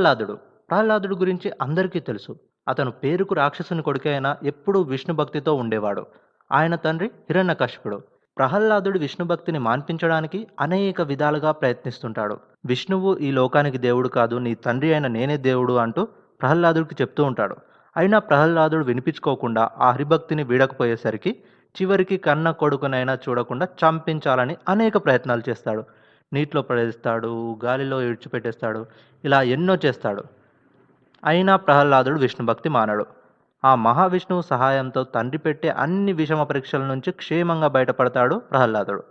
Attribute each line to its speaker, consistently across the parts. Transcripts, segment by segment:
Speaker 1: ప్రహ్లాదుడు. ప్రహ్లాదుడు గురించి అందరికీ తెలుసు. అతను పేరుకు రాక్షసుని కొడుకైన ఎప్పుడూ విష్ణు భక్తితో ఉండేవాడు. ఆయన తండ్రి హిరణ్యకశిపుడు. ప్రహ్లాదుడు విష్ణు భక్తిని మాన్పించడానికి అనేక విధాలుగా ప్రయత్నిస్తుంటాడు. విష్ణువు ఈ లోకానికి దేవుడు కాదు నీ తండ్రి అయిన నేనే దేవుడు అంటూ ప్రహ్లాదుడికి చెప్తూ ఉంటాడు. అయినా ప్రహ్లాదుడు వినిపించుకోకుండా ఆ హరిభక్తిని వీడకపోయేసరికి చివరికి కన్న కొడుకునైనా చూడకుండా చంపించాలని అనేక ప్రయత్నాలు చేస్తాడు. నీటిలో పడేస్తాడు గాలిలో ఇడ్చిపెట్టేస్తాడు ఇలా ఎన్నో చేస్తాడు. అయినా ప్రహ్లాదుడు విష్ణు భక్తి మానడు. ఆ మహావిష్ణువు సహాయంతో తండ్రి పెట్టే అన్ని విషమ పరీక్షల నుంచి క్షేమంగా బయటపడతాడు ప్రహ్లాదుడు.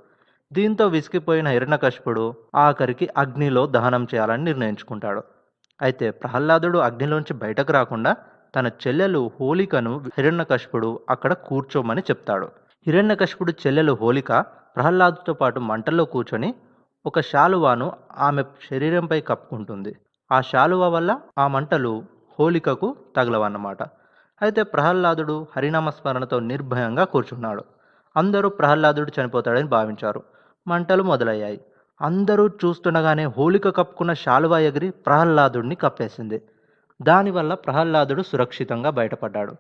Speaker 1: దీంతో విసిగిపోయిన హిరణ్యకశిపుడు ఆఖరికి అగ్నిలో దహనం చేయాలని నిర్ణయించుకుంటాడు. అయితే ప్రహ్లాదుడు అగ్నిలోంచి బయటకు రాకుండా తన చెల్లెలు హోలికను హిరణ్యకశిపుడు అక్కడ కూర్చోమని చెప్తాడు. హిరణ్యకశిపుడు చెల్లెలు హోలిక ప్రహ్లాదుతో పాటు మంటల్లో కూర్చొని ఒక శాలువాను ఆమె శరీరంపై కప్పుకుంటుంది. ఆ శాలువ వల్ల ఆ మంటలు హోలికకు తగలవన్నమాట. అయితే ప్రహ్లాదుడు హరినామస్మరణతో నిర్భయంగా కూర్చున్నాడు. అందరూ ప్రహ్లాదుడు చనిపోతాడని భావించారు. మంటలు మొదలయ్యాయి. అందరూ చూస్తుండగానే హోలిక కప్పుకున్న శాలువా ఎగిరి ప్రహ్లాదుడిని కప్పేసింది. దానివల్ల ప్రహ్లాదుడు సురక్షితంగా బయటపడ్డాడు.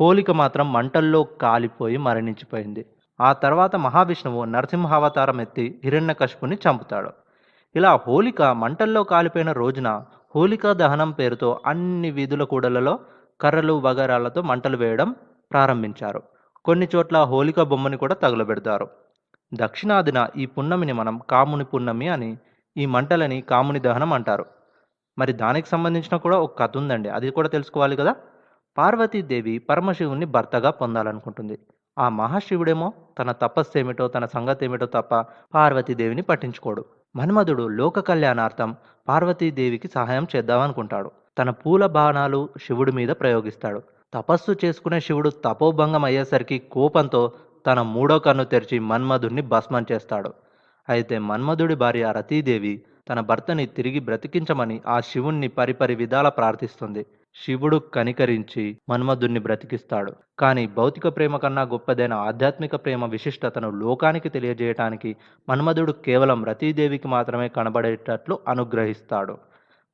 Speaker 1: హోలిక మాత్రం మంటల్లో కాలిపోయి మరణించిపోయింది. ఆ తర్వాత మహావిష్ణువు నరసింహావతారం ఎత్తి హిరణ్యకశిపుని చంపుతాడు. ఇలా హోలిక మంటల్లో కాలిపోయిన రోజున హోలికా దహనం పేరుతో అన్ని వీధుల కూడలలో కర్రలు వగరాలతో మంటలు వేయడం ప్రారంభించారు. కొన్ని చోట్ల హోలిక బొమ్మని కూడా తగులబెడతారు. దక్షిణాదిన ఈ పున్నమిని మనం కాముని పున్నమి అని ఈ మంటలని కాముని దహనం అంటారు. మరి దానికి సంబంధించిన కూడా ఒక కథ ఉందండి. అది కూడా తెలుసుకోవాలి కదా? పార్వతీదేవి పరమశివుని భర్తగా పొందాలనుకుంటుంది. ఆ మహాశివుడేమో తన తపస్సు ఏమిటో తన సంగతి ఏమిటో తప్ప పార్వతీదేవిని పట్టించుకోడు. మన్మధుడు లోక కళ్యాణార్థం పార్వతీదేవికి సహాయం చేద్దామనుకుంటాడు. తన పూల బాణాలు శివుడి మీద ప్రయోగిస్తాడు. తపస్సు చేసుకునే శివుడు తపోభంగం అయ్యేసరికి కోపంతో తన మూడో కన్ను తెరిచి మన్మధుడిని భస్మం చేస్తాడు. అయితే మన్మధుడి భార్య రతీదేవి తన భర్తని తిరిగి బ్రతికించమని ఆ శివుణ్ణి పరిపరి విధాల ప్రార్థిస్తుంది. శివుడు కనికరించి మన్మధుణ్ణి బ్రతికిస్తాడు. కానీ భౌతిక ప్రేమ కన్నా గొప్పదైన ఆధ్యాత్మిక ప్రేమ విశిష్టతను లోకానికి తెలియజేయటానికి మన్మధుడు కేవలం రతీదేవికి మాత్రమే కనబడేటట్లు అనుగ్రహిస్తాడు.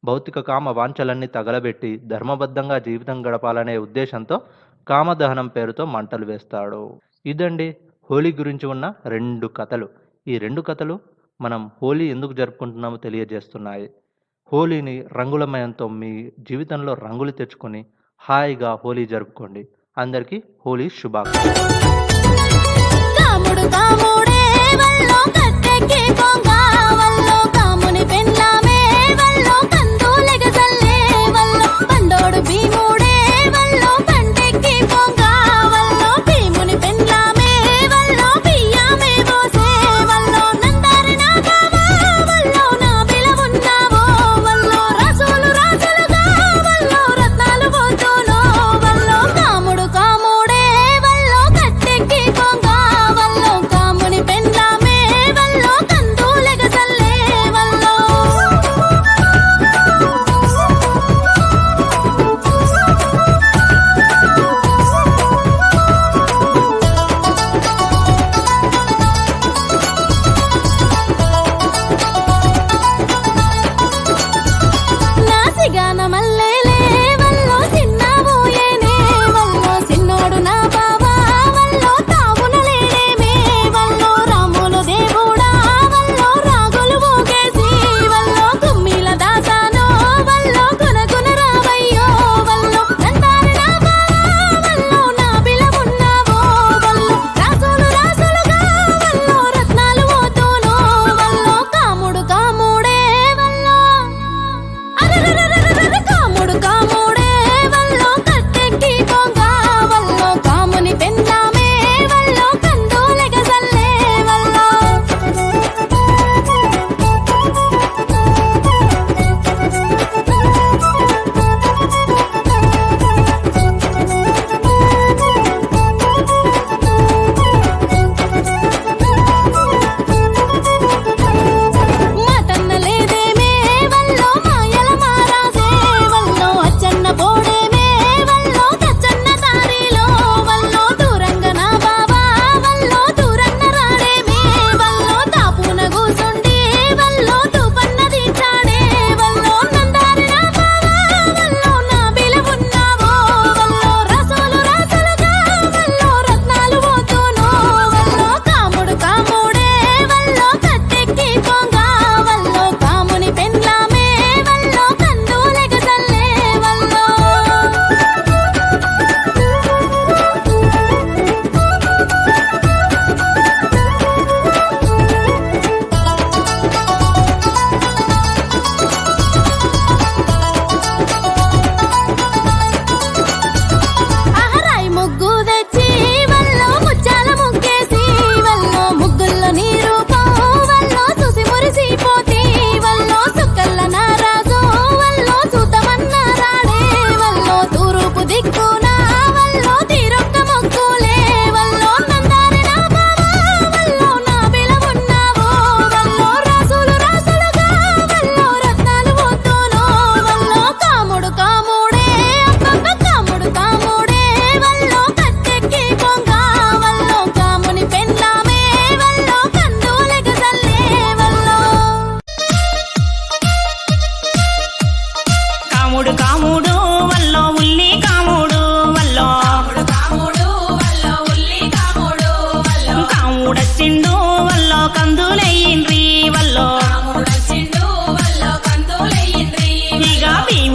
Speaker 1: భౌతిక కామ వాంఛలన్నీ తగలబెట్టి ధర్మబద్ధంగా జీవితం గడపాలనే ఉద్దేశంతో కామదహనం పేరుతో మంటలు వేస్తాడు. ఇదండి హోలీ గురించి ఉన్న రెండు కథలు. ఈ రెండు కథలు మనం హోలీ ఎందుకు జరుపుకుంటున్నామో తెలియజేస్తున్నాయి. హోలీని రంగులమయంతో మీ జీవితంలో రంగులు తెచ్చుకొని హాయిగా హోలీ జరుపుకోండి. అందరికీ హోలీ శుభాకాంక్షలు.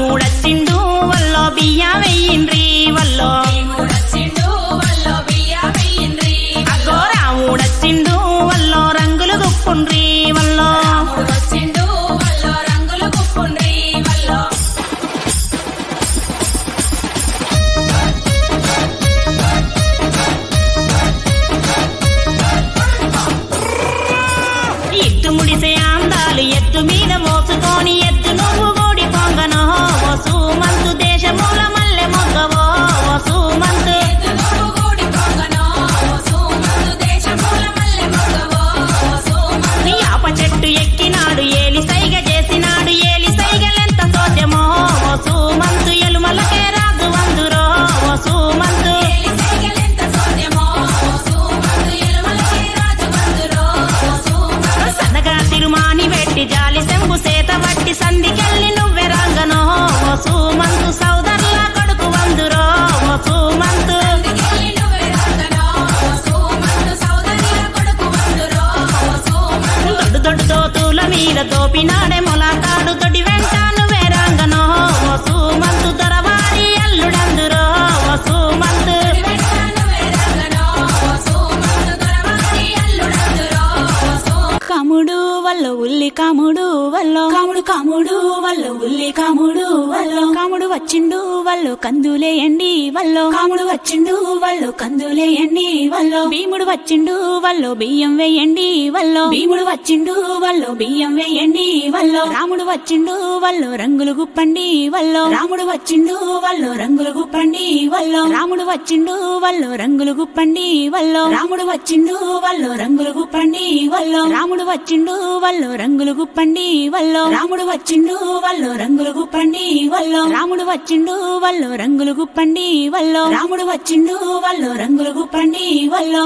Speaker 2: భీముడచ్చిండు వల్లో బియ్యం వెయ్యిండ్రి వల్ల ఉల్లి కాముడు వల్ల. కాముడు కాముడు వల్ల ఉల్లి కాముడు వల్ల. కాముడు వచ్చిండు వాళ్ళు కందులేయండి వల్లో. కాముడు వచ్చిండు వాళ్ళు కందులేయండి వల్లో. భీముడు వచ్చిండు వాళ్ళు బియ్యం వేయండి వల్లో. భీముడు వచ్చిండు వాళ్ళు బియ్యం వేయండి వల్లో. రాముడు వచ్చిండు వాళ్ళు రంగులు గుప్పండి వల్లో. రాముడు వచ్చిండు వాళ్ళు రంగులు గుప్పండి వల్లో. రాముడు వచ్చిండు వాళ్ళు రంగులు గుప్పండి వల్లో. రాముడు వచ్చిండు వాళ్ళు రంగులు గుప్పండి వల్లో. రాముడు వచ్చిండు వల్లో రంగులు గుప్పండి వల్లో రాముడు వచ్చిండు వల్లో రంగులు గుప్పండి వల్లో రాముడు వచ్చిండు వల్లో రంగులు గుప్పండి వల్లో రాముడు వచ్చిండు వల్లో రంగులు గుప్పండి వల్లో